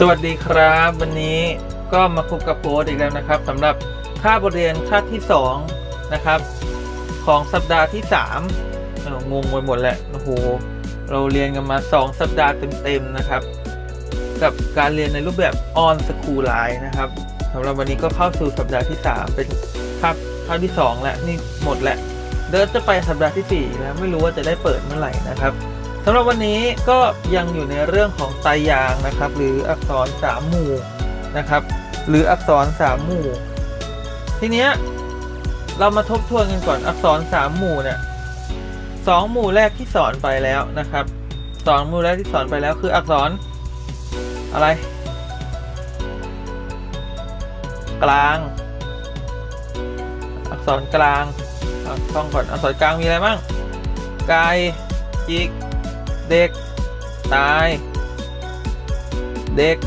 สวัสดีครับ วันนี้ก็มาพบกับโค้ดอีกแล้วนะครับสำหรับค่าบทเรียนชาติที่2นะครับ ของสัปดาห์ที่3งงไปหมดแหละโอ้โหเราเรียนกันมา 2 สัปดาห์เต็มๆนะครับ กับการเรียนในรูปแบบออนสคูลไลน์นะครับสำหรับวันนี้ก็เข้าสู่สัปดาห์ที่ 3 เป็นคาบคาบที่ 2 แล้วนี่หมดแล้วเดินจะไปสัปดาห์ที่ 4 แล้วไม่รู้ว่าจะได้เปิดเมื่อไหร่นะครับำหรับวันนี้ก็ยังอยู่ในเรื่องของไตรยางนะครับ หรืออักษรสามหมู่นะครับ หรืออักษรสามหมู่ ทีเนี้ยเรามาทบทวนกันก่อนอักษรสามหมู่เนี่ยสองหมู่แรกที่สอนไปแล้วนะครับสองหมู่แรกที่สอนไปแล้วคืออักษรอะไร กลาง อักษรกลางเอาท่องก่อนอักษรกลางมีอะไรบ้างไก่จิก เด็ก ตาย เด็ก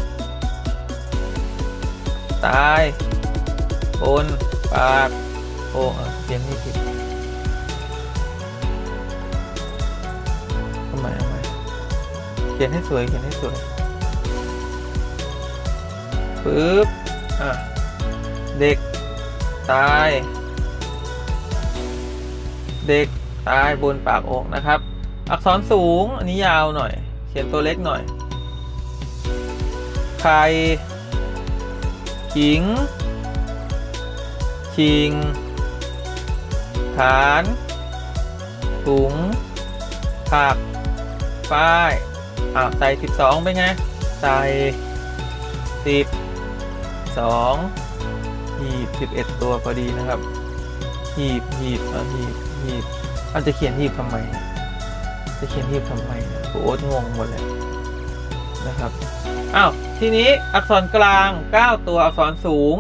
ตายบนปากโอ้เขียนนี่ผิดทำไมทำไมเขียนให้สวยเขียนให้สวยปึ๊บอะเด็ก ตาย เด็ก ตายบนปากอกนะครับ อักษรสูง อันนี้ยาวหน่อย เขียนตัวเล็กหน่อยไข่ขิง ชิง ฐานถุงผักฝ้ายอ่าใส่สิบสองเป็นไง ใส่สิบสองหีบสิบเอ็ดตัวพอดีนะครับ หีบ หีบอะหีบ หีบอันจะเขียนหีบทำไม จะเขียนหีบทำไมโอ๊ตงงหมดเลยนะครับอ้าวทีนี้อักษรกลาง 9 ตัวอักษรสูง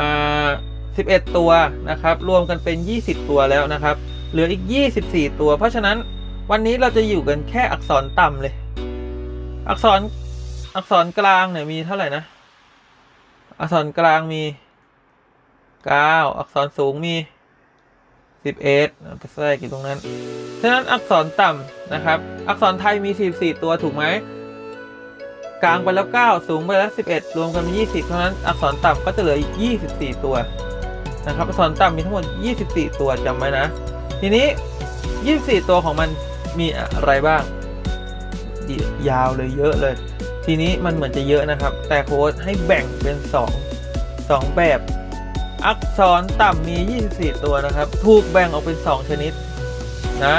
อ่า11 ตัวนะครับ รวมกันเป็น 20 ตัวแล้วนะครับ เหลืออีก 24 ตัว เพราะฉะนั้นวันนี้เราจะอยู่กันแค่อักษรต่ำเลย อักษรอักษรกลางเนี่ยมีเท่าไหร่นะ อักษรกลางมี 9 อักษรสูงมี 11 ไปแทรกอยู่ตรงนั้น ฉะนั้นอักษรต่ำนะครับ อักษรไทยมี 44 ตัวถูกไหม กลางไปแล้ว 9 สูงไปแล้ว 11 รวมกันเป็น20 เพราะฉะนั้นอักษรต่ำก็จะเหลืออีก 24 ตัวนะครับ อักษรต่ำมีทั้งหมด 24 ตัวจำไว้นะ ทีนี้ 24 ตัวของมันมีอะไรบ้าง ยาวเลยเยอะเลย ทีนี้มันเหมือนจะเยอะนะครับ แต่โค้ดให้แบ่งเป็น 2 2 แบบ อักษรต่ำมี 24 ตัวนะครับ ถูกแบ่งออกเป็น 2 ชนิดนะ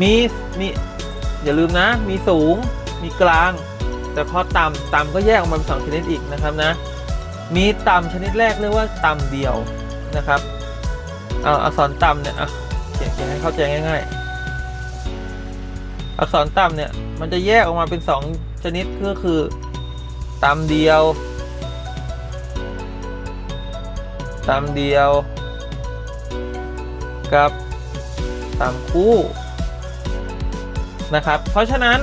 มีมีอย่าลืมนะ มีสูง มีกลาง แต่พอต่ำต่ำก็แยกออกมาเป็นสองชนิดอีกนะครับนะ มีต่ำชนิดแรกเรียกว่าต่ำเดียวนะครับเอาอักษรต่ำเนี่ยอะเขียนให้เข้าใจง่าย ๆ อักษรต่ำเนี่ยมันจะแยกออกมาเป็นสองชนิดก็คือต่ำเดียว ตามเดียว กับตามคู่นะครับ เพราะฉะนั้น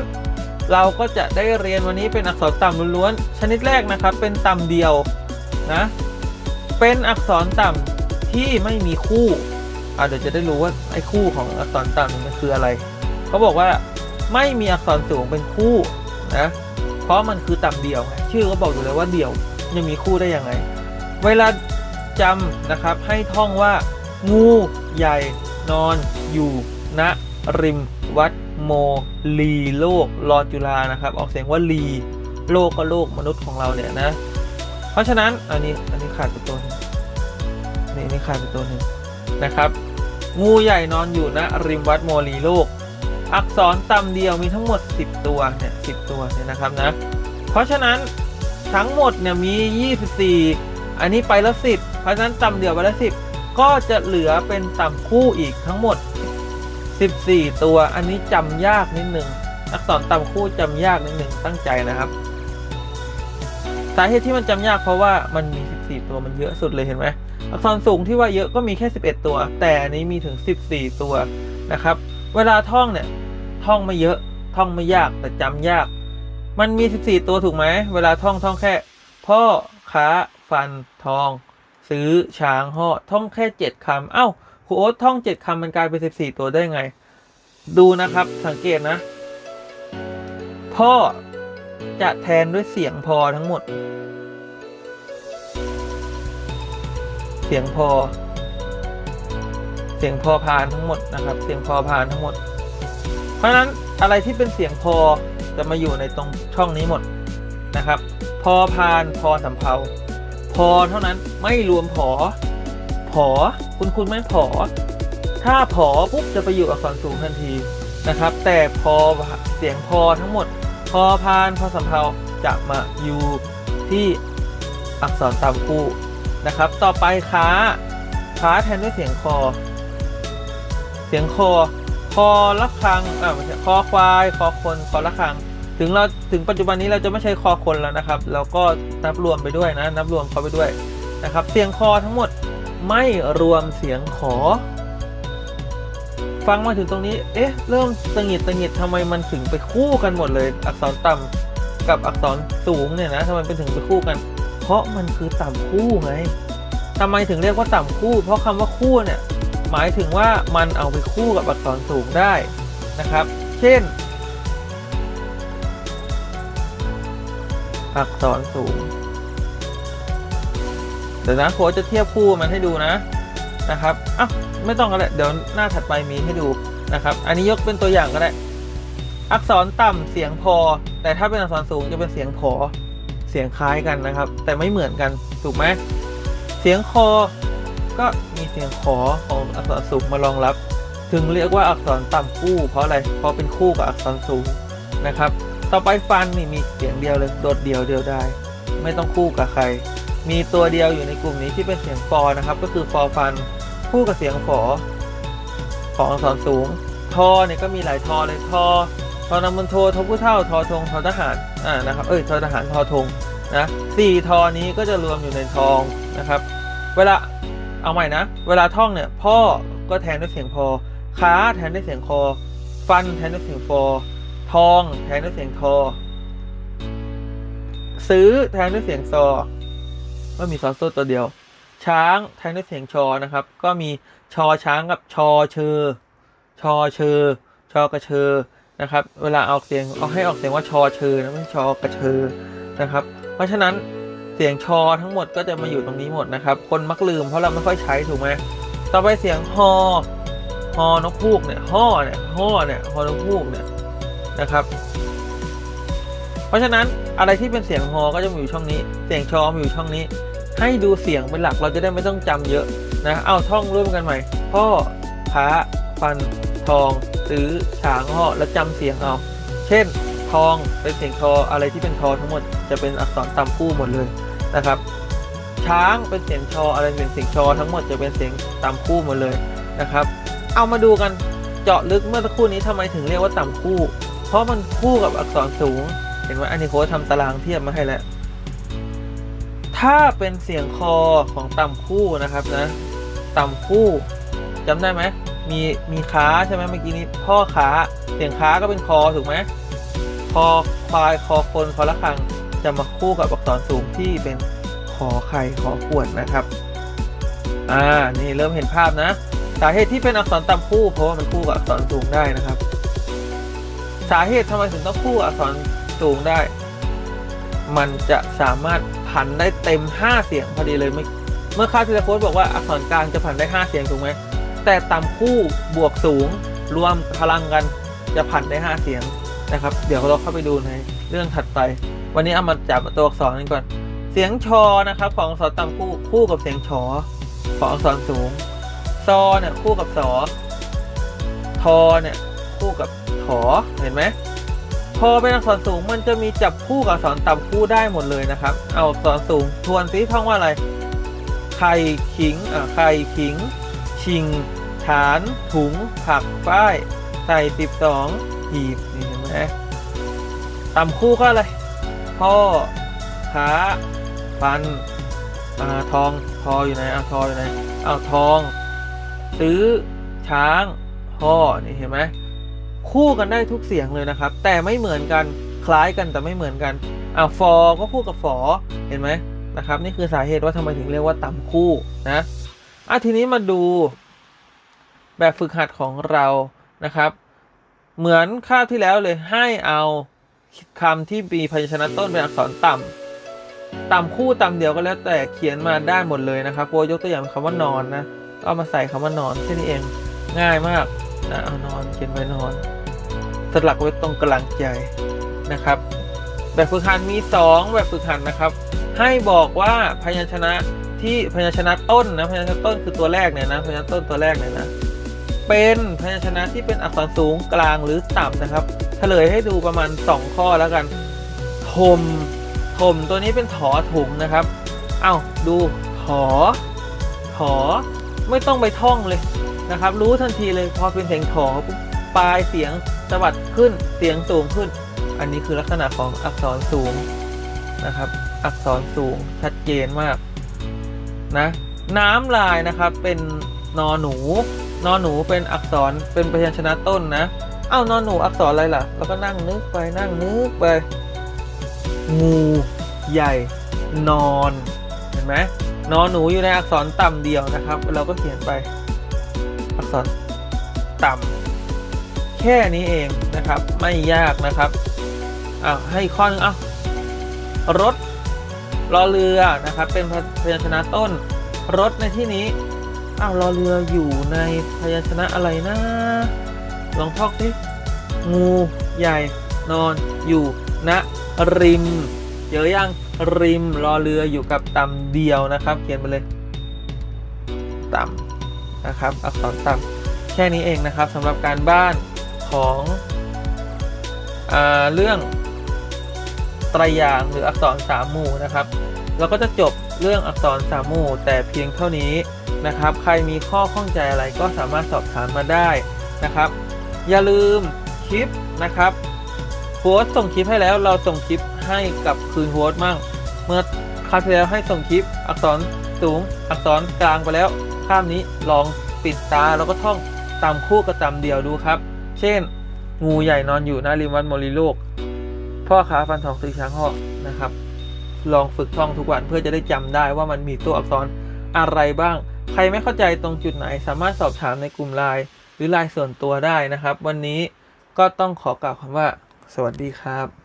เราก็จะได้เรียนวันนี้เป็นอักษรต่ำล้วนๆชนิดแรกนะครับ เป็นต่ำเดียวนะเป็นอักษรต่ำที่ไม่มีคู่อะเดี๋ยวจะได้รู้ว่าไอ้คู่ของอักษรต่ำมันคืออะไรเขาบอกว่าไม่มีอักษรสูงเป็นคู่นะเพราะมันคือต่ำเดียวไงชื่อก็บอกอยู่แล้วว่าเดียวจะมีคู่ได้ยังไง เวลา จำนะครับให้ท่องว่างูใหญ่นอนอยู่ณริมวัดโมลีโลกรอจุฬานะครับ ออกเสียงว่าลีโลกก็โลกมนุษย์ของเราเนี่ยนะ เพราะฉะนั้นอันนี้อันนี้ขาดไปตัวหนึงนี่นี่ขาดไปตัวหนึ่งนะครับ งูใหญ่นอนอยู่ณริมวัดโมลีโลก อักษรต่ำเดียวมีทั้งหมด 10 ตัวเนี่ย10ตัวเนี่ยนะครับนะ เพราะฉะนั้นทั้งหมดเนี่ยมี 24 อันนี้ไปแล้วสิบ เพราะฉะนั้นต่ำเดียวไปแล้วสิบก็จะเหลือเป็นต่ำคู่อีกทั้งหมด 14 ตัว อันนี้จำยากนิดหนึ่งอักษรต่ำคู่จำยากนิดหนึ่งตั้งใจนะครับ สาเหตุที่มันจำยากเพราะว่ามันมี 14 ตัวมันเยอะสุดเลยเห็นไหมอักษรสูงที่ว่าเยอะก็มีแค่ 11 ตัว แต่อันนี้มีถึง 14 ตัวนะครับ เวลาท่องเนี่ยท่องไม่เยอะท่องไม่ยากแต่จำยาก มันมี 14 ตัวถูกไหมเวลาท่องท่องแค่ พ่อค้าฟันทอง ซื้อช้างห่อท่องแค่7คำ เอ้าครูโอ๊ตท่อง7คำมันกลายเป็น14ตัวได้ไง ดูนะครับสังเกตนะ พ่อจะแทนด้วยเสียงพอทั้งหมด เสียงพอ เสียงพอพานทั้งหมดนะครับ เสียงพอพานทั้งหมด เพราะนั้นอะไรที่เป็นเสียงพอจะมาอยู่ในตรงช่องนี้หมดนะครับ พอพานพอสำเพา อเท่านั้นไม่รวมผอ ผอ คุณคุณไม่ผอ ถ้าผอปุ๊บจะไปอยู่อักษรสูงทันทีนะครับ แต่พอเสียงพอทั้งหมด พอพานพอสำเพาจะมาอยู่ที่อักษรตามคู่นะครับ ต่อไปค้าค้าแทนด้วยเสียงคอ เสียงคอ คอละครังอ่าไม่ใช่คอควาย คอคน คอละครัง ถึงเราถึงปัจจุบันนี้เราจะไม่ใช้คอคนแล้วนะครับ เราก็นับรวมไปด้วยนะ นับรวมเขาไปด้วยนะครับ เสียงคอทั้งหมดไม่รวมเสียงขอ ฟังมาถึงตรงนี้ เอ๊ะ เริ่มตังหิดตังหิดทำไมมันถึงไปคู่กันหมดเลย อักษรต่ำกับอักษรสูงเนี่ยนะทำไมเป็นถึงไปคู่กัน เพราะมันคือต่ำคู่ไงทำไมถึงเรียกว่าต่ำคู่ เพราะคำว่าคู่เนี่ยหมายถึงว่ามันเอาไปคู่กับอักษรสูงได้นะครับ เช่น อักษรสูงเดี๋ยวนะโค้ชจะเทียบคู่มันให้ดูนะนะครับอะไม่ต้องก็ได้เดี๋ยวหน้าถัดไปมีให้ดูนะครับ อันนี้ยกเป็นตัวอย่างก็ได้ อักษรต่ำเสียงพอ แต่ถ้าเป็นอักษรสูงจะเป็นเสียงพอเสียงคล้ายกันนะครับ แต่ไม่เหมือนกันถูกไหมเสียงคอ ก็มีเสียงขอของอักษรสูงมารองรับ ถึงเรียกว่าอักษรต่ำคู่ เพราะอะไรเพราะเป็นคู่กับอักษรสูงนะครับ ต่อไปฟันนี่มีเสียงเดียวเลยโดดเดียวเดียวได้ ไม่ต้องคู่กับใคร มีตัวเดียวอยู่ในกลุ่มนี้ที่เป็นเสียงฟอนะครับ ก็คือฟอฟันคู่กับเสียงฝอของอักษรสูง ทอเนี่ยก็มีหลายทอเลยทอทอนำมันโททอผู้เท่าทอทงทอทหารอ่านะครับเอ้ยทอทหารทอทงนะสี่ทอนี้ก็จะรวมอยู่ในทองนะครับ เวลาเอาใหม่นะ เวลาท่องเนี่ยพ่อก็แทนด้วยเสียงพอค้าแทนด้วยเสียงคอ ฟันแทนด้วยเสียงฟอ ทองแทนด้วยเสียงทอ ซื้อแทนด้วยเสียงซอก็มีซอโซ่ตัวเดียว ช้างแทนด้วยเสียงชอนะครับ ก็มีชอช้างกับชอเชอ ชอเชอ ชอกระเชอนะครับ เวลาออกเสียงเอาให้ออกเสียงว่าชอเชอนะไม่ชอกระเชอนะครับ เพราะฉะนั้นเสียงชอทั้งหมดก็จะมาอยู่ตรงนี้หมดนะครับ คนมักลืมเพราะเราไม่ค่อยใช้ถูกไหมต่อไปเสียงฮอฮอนกฮูกเนี่ยฮอเนี่ยฮอเนี่ยฮอนกฮูกเนี่ย นะครับ เพราะฉะนั้นอะไรที่เป็นเสียงฮอก็จะมาอยู่ช่องนี้ เสียงชอมอยู่ช่องนี้ ให้ดูเสียงเป็นหลักเราจะได้ไม่ต้องจำเยอะนะเอาท่องร่วมกันใหม่ พ่อค้าฟันทองซื้อฉางห่อแล้วจำเสียงเอา เช่น ทองเป็นเสียงทออะไรที่เป็นทอทั้งหมดจะเป็นอักษรต่ำคู่หมดเลยนะครับ ช้างเป็นเสียงชออะไรเป็นเสียงชอทั้งหมดจะเป็นเสียงต่ำคู่หมดเลยนะครับ เอามาดูกันเจาะลึกเมื่อสักครู่นี้ทำไมถึงเรียกว่าต่ำคู่ เพราะมันคู่กับอักษรสูง เห็นไหมอันนี้โค้ชทำตารางเทียบมาให้แล้ว ถ้าเป็นเสียงคอของต่ำคู่นะครับนะ ต่ำคู่จำได้ไหมมีมีค้าใช่ไหมเมื่อกี้นี้พ่อค้าเสียงค้าก็เป็นคอถูกไหมคอควายคอคนคอละคังจะมาคู่กับอักษรสูงที่เป็นขอไข่ขอขวดนะครับ อ่า นี่เริ่มเห็นภาพนะ สาเหตุที่เป็นอักษรต่ำคู่เพราะว่ามันคู่กับอักษรสูงได้นะครับ สาเหตุทำไมถึงต้องคู่อักษรสูงได้ มันจะสามารถผันได้เต็ม 5 เสียงพอดีเลยเมื่อเมื่อคาทีล้วโค้ชบอกว่าอักษรกลางจะผันได้ 5 เสียงถูกไหมแต่ต่ำคู่บวกสูงรวมพลังกันจะผันได้ 5 เสียงนะครับ เดี๋ยวเราเข้าไปดูในเรื่องถัดไป วันนี้เอามาจับตัวอักษรกันก่อน เสียงชอนะครับ ของอักษรต่ำคู่คู่กับเสียงชอของอักษรสูงซอเนี่ยคู่กับสอทอเนี่ยคู่กับ ถอเห็นไหมพอเป็นอักษรสูงมันจะมีจับคู่กับอักษรต่ำคู่ได้หมดเลยนะครับ เอาอักษรสูงทวนซิท่องว่าอะไร ไข่ขิงอ่าไข่ขิง ชิง ฐาน ถุง ผักป้ายใส่สิบสองหีบนี่เห็นไหมต่ำคู่ก็อะไร พ่อขาฟันอ่าทองทออยู่ไหนอ่าทออยู่ไหนเอาทอง ซื้อช้างพ่อนี่เห็นไหม คู่กันได้ทุกเสียงเลยนะครับ แต่ไม่เหมือนกันคล้ายกันแต่ไม่เหมือนกันอ่าฟอก็คู่กับฝอเห็นไหมนะครับ นี่คือสาเหตุว่าทำไมถึงเรียกว่าต่ำคู่นะอะทีนี้มาดูแบบฝึกหัดของเรานะครับ เหมือนคาบที่แล้วเลยให้เอาคำที่มีพยัญชนะต้นเป็นอักษรต่ำต่ำคู่ต่ำเดียวก็แล้วแต่เขียนมาได้หมดเลยนะครับโปรยกตัวอย่างคำว่านอนนะก็มาใส่คำว่านอนแค่นี้เองง่ายมาก นะเอานอนเขียนไว้นอน สลักไว้ตรงกลางใจนะครับ แบบฝึกหัดมี 2 แบบฝึกหัดนะครับ ให้บอกว่าพยัญชนะที่พยัญชนะต้นนะพยัญชนะต้นคือตัวแรกเนี่ยนะพยัญชนะต้นตัวแรกเนี่ยนะเป็นพยัญชนะที่เป็นอักษรสูงกลางหรือต่ำนะครับเฉลยให้ดูประมาณ 2 ข้อแล้วกันทมทมตัวนี้เป็นถอถุงนะครับ เอ้าดูถอถอ ไม่ต้องไปท่องเลยนะครับ รู้ทันทีเลยพอเป็นเสียงถอปุ๊บปลายเสียงสะบัดขึ้นเสียงสูงขึ้น อันนี้คือลักษณะของอักษรสูงนะครับ อักษรสูงชัดเจนมากนะน้ำลายนะครับเป็นนอหนู นอหนูเป็นอักษรเป็นพยัญชนะต้นนะ เอ้านอหนูอักษรอะไรล่ะ แล้วก็นั่งนึกไปนั่งนึกไป งู ใหญ่ นอน เห็นไหม นอนหนูอยู่ในอักษรต่ำเดียวนะครับ เราก็เขียนไป อักษรต่ำแค่นี้เองนะครับ ไม่ยากนะครับอ้าวให้ข้อนึงอ้ารถรอเรือนะครับ เป็นพยัญชนะต้น รถในที่นี้อ้าวรอเรืออยู่ในพยัญชนะอะไรนะลองท่องสิงูใหญ่นอนอยู่ณริมเจอยัง ริมรอเรืออยู่กับต่ำเดียวนะครับ เขียนไปเลยต่ำนะครับอักษรต่ำแค่นี้เองนะครับสำหรับการบ้านของอเรื่องตรยางหรืออักษรสามหมู่นะครับ เราก็จะจบเรื่องอักษรสามหมู่แต่เพียงเท่านี้นะครับ ใครมีข้อข้องใจอะไรก็สามารถสอบถามมาได้นะครับ อย่าลืมคลิปนะครับโฮสส่งคลิปให้แล้วเราส่งคลิปให้กับคืนโฮสมั่ง เมื่อคราวที่แล้วให้ส่งคลิป อักษรสูง อักษรกลางไปแล้ว ข้ามนี้ลองปิดตาแล้วก็ท่องตามคู่กับตามเดียวดูครับ เช่น งูใหญ่นอนอยู่หน้าริมวัดมรีโลก พ่อค้าฟันทองซื้อช้างห่อนะครับ ลองฝึกท่องทุกวันเพื่อจะได้จำได้ว่ามันมีตัวอักษรอะไรบ้าง ใครไม่เข้าใจตรงจุดไหน สามารถสอบถามในกลุ่มไลน์หรือไลน์ส่วนตัวได้นะครับ วันนี้ก็ต้องขอกล่าวคำว่า สวัสดีครับ